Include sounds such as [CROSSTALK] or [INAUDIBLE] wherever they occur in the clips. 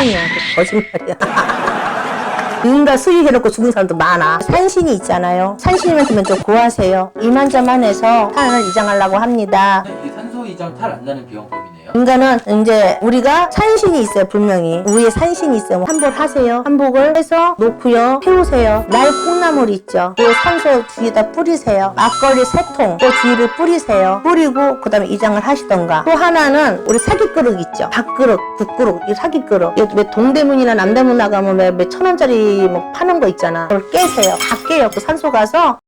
뻥이야. 그 거짓말이야. [LAUGHS] 누군가 수리해놓고 죽은 사람도 많아. 산신이 있잖아요. 산신님한테만 좀 고하세요. 이만저만해서 산을 이장하려고 합니다. 이게 산소 이장 탈안 나는 비용법이네요. 인간은 이제 우리가 산신이 있어요 분명히. 위에 산신이 있어요. 한복 하세요. 한복을 해서 놓고요. 태우세요. 날 콩나물 있죠. 그 산소 뒤에다 뿌리세요. 막걸리 세통그 뒤를 뿌리세요. 뿌리고 그 다음에 이장을 하시던가. 또 하나는 우리 사기 그릇 있죠. 밥그릇 국그릇. 이 사기 그릇. 이왜 동대문이나 남대문 나가면 왜, 왜 천원짜리 뭐 파는 거 있잖아. 그걸 깨세요. 다 깨요. 그 산소 가서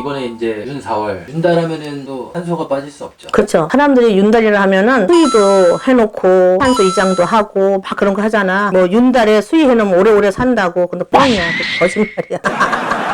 이번에 이제 윤 4월 윤달 하면은 또 산소가 빠질 수 없죠. 그렇죠. 사람들이 윤달이를 하면은 수의도 해놓고 산소 이장도 하고 막 그런 거 하잖아. 뭐 윤달에 수의 해놓으면 오래오래 산다고. 근데 뻥이야. 그 거짓말이야. [LAUGHS]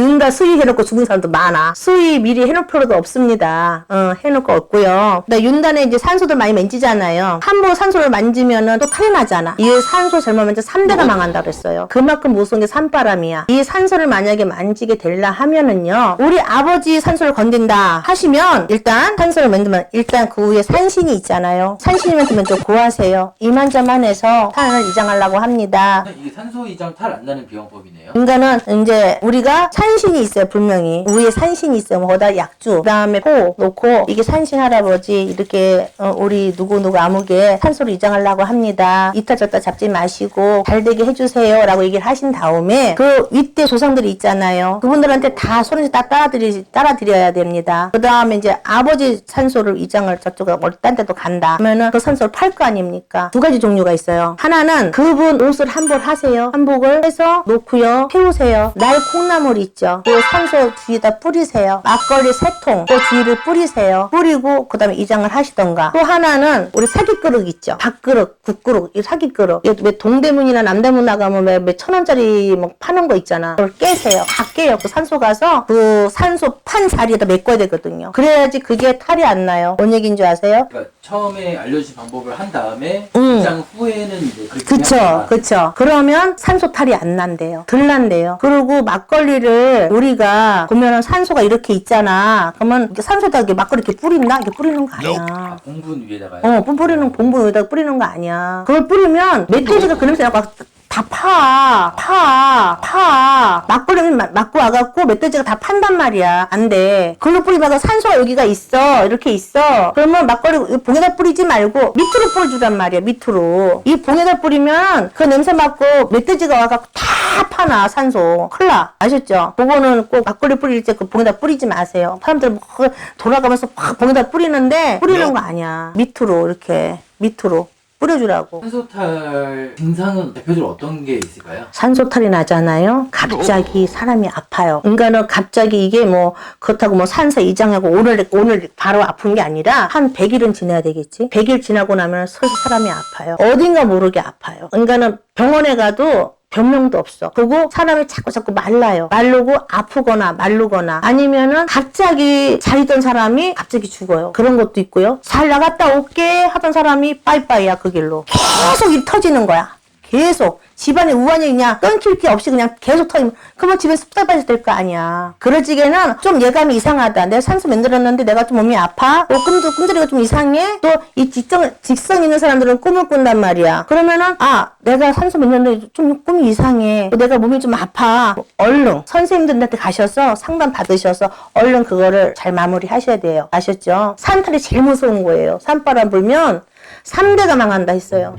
윤달 수의 해놓고 죽은 사람도 많아. 수의 미리 해놓을 필요도 없습니다. 어, 해놓을 거 없고요. 근데 윤달에 이제 산소들 많이 만지잖아요. 함부로 산소를 만지면은 또 탈이 나잖아. 이 산소 잘못 만져 3대가 망한다 그랬어요. 그만큼 무서운 게 산바람이야. 이 산소를 만약에 만지게 될라 하면은요. 우리 아버지 산소를 건든다 하시면 일단 산소를 만들면 일단 그 위에 산신이 있잖아요. 산신님한테 먼저 고하세요. 이만저만해서 산을 이장하려고 합니다. 이게 산소 이장 탈 안 나는 비용법이네요. 인간은 이제 우리가 산 신이 있어요 분명히. 위에 산신이 있어요. 거기다 약주. 그 다음에 코 놓고 이게 산신 할아버지 이렇게 어, 우리 누구누구 아무개 산소를 이장하려고 합니다. 이따 저따 잡지 마시고 잘 되게 해주세요 라고 얘기를 하신 다음에 그 윗대 조상들이 있잖아요. 그분들한테 다 손에서 따 따라드리, 따라드려야 됩니다. 그 다음에 이제 아버지 산소를 이장을 저쪽에 딴 데도 간다. 그러면은 그 산소를 팔 거 아닙니까? 두 가지 종류가 있어요. 하나는 그분 옷을 한벌 하세요. 한복을 해서 놓고요. 태우세요. 날 콩나물 있죠. 그 산소 뒤에다 뿌리세요. 막걸리 세통 그 뒤를 뿌리세요. 뿌리고 그 다음에 이장을 하시던가. 또 하나는 우리 사기 그릇 있죠. 밥그릇 국그릇 이 사기 그릇. 이왜 동대문이나 남대문 나가면 왜, 왜 천 원짜리 뭐 파는 거 있잖아. 그걸 깨세요. 다 깨요 그 산소 가서 그 산소 판 자리에다 메꿔야 되거든요 그래야지 그게 탈이 안 나요 뭔 얘기인 줄 아세요? 그러니까 처음에 알려주신 방법을 한 다음에 음. 이장 후에는 이제 그렇게 그쵸, 해야 그쵸. 그러면 산소 탈이 안 난대요. 덜 난대요. 그리고 막걸리를 우리가 보면은 산소가 이렇게 있잖아. 그러면 이렇게 산소에다 이렇게 막걸리 이렇게 뿌린다? 이렇게 뿌리는 거 아니야. 아, 공분 위에다가요. 어, 뿜 뿌리는 봉부 여기다 뿌리는 거 아니야. 그걸 뿌리면 멧돼지가 그 냄새 나고 다 파, 파, 파. 막걸리는 마- 맞고 와갖고 멧돼지가 다 판단 말이야. 안 돼. 그걸로 뿌리다가 산소가 여기가 있어. 이렇게 있어. 그러면 막걸리 이 봉에다 뿌리지 말고 밑으로 뿌려주란 말이야. 밑으로. 이 봉에다 뿌리면 그 냄새 맡고 멧돼지가 와갖고 다 파나 산소. 큰일 나. 아셨죠? 그거는 꼭 막걸리 뿌릴 때 그 봉에다 뿌리지 마세요. 사람들 뭐 그거 돌아가면서 팍 봉에다 뿌리는데 뿌리는 거 아니야. 밑으로 이렇게 밑으로. 뿌려주라고. 산소탈 증상은 대표적으로 어떤 게 있을까요? 산소탈이 나잖아요. 갑자기 사람이 아파요. 인간은 갑자기 이게 뭐 그렇다고 뭐 산소 이장하고 오늘 오늘 바로 아픈 게 아니라 한 100일은 지나야 되겠지. 100일 지나고 나면 슬슬 사람이 아파요. 어딘가 모르게 아파요. 인간은 병원에 가도 병명도 없어. 그리고 사람이 자꾸 자꾸 말라요. 말르고 아프거나 말르거나 아니면은 갑자기 잘 있던 사람이 갑자기 죽어요. 그런 것도 있고요. 잘 나갔다 올게 하던 사람이 빠이빠이야 그 길로. 계속 이 터지는 거야. 계속 집안에 우환이 그냥 끊길 게 없이 그냥 계속 터지면 그러면 집에 습답해서 될거 아니야. 적에는 좀 예감이 이상하다. 내가 산소 만들었는데 내가 좀 몸이 아파? 또 꿈도 꿈들이가 좀 이상해? 또 이 직성 직성 있는 사람들은 꿈을 꾼단 말이야. 그러면은 아 내가 산소 만들었는데 좀 꿈이 이상해. 또 내가 몸이 좀 아파. 얼른 선생님들한테 가셔서 상담 받으셔서 얼른 그거를 잘 마무리 하셔야 돼요. 아셨죠? 산탈이 제일 무서운 거예요. 산바람 불면 3대가 망한다 했어요.